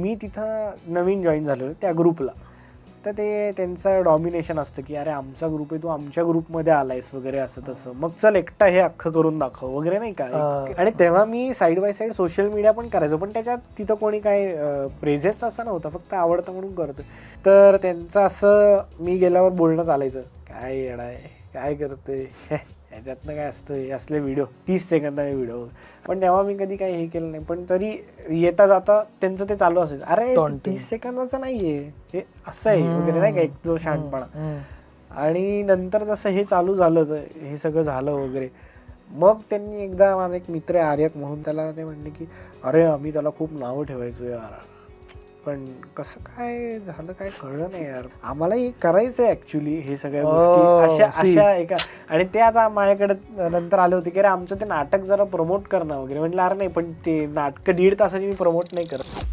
मी तिथं नवीन जॉईन झालेलो त्या ग्रुपला तर ते त्यांचं डॉमिनेशन असतं की अरे आमचा ग्रुप आहे तू आमच्या ग्रुपमध्ये आलायस वगैरे असं तसं. मग चल एकटा हे अख्खं करून दाखव वगैरे नाही का. आणि तेव्हा मी side by side social media पण करायचो पण त्याच्यात तिथं कोणी काय प्रेझेन्स असं नव्हता फक्त आवडतं म्हणून करतो तर त्यांचं असं मी गेल्यावर बोलणं चालायचं. काय येडाय काय करतोय? ह्याच्यातनं काय असतं हे असले व्हिडिओ तीस सेकंदाचे व्हिडिओ पण तेव्हा मी कधी काही हे केलं नाही. पण तरी येता जाता त्यांचं ते चालू असायचं. अरे. तीस सेकंदाचं नाहीये. हे असं आहे वगैरे नाही का एक जो शहाणपणा. आणि नंतर जसं हे चालू झालं हे सगळं झालं वगैरे मग त्यांनी एकदा माझा एक मित्र आर्यक म्हणून त्याला ते म्हणले की अरे आम्ही त्याला खूप नावं ठेवायचो यार. पण कसं काय झालं काय कळलं नाही यार. आम्हाला हे करायचं ऍक्च्युली हे सगळ्या Oh, गोष्टी. अशा. अशा एका आणि ते आता माझ्याकडे नंतर आले होते की अरे आमचं ते नाटक जरा प्रमोट करणं वगैरे. म्हटलं अरे नाही पण ते नाटकं दीड तासाची मी प्रमोट नाही करत.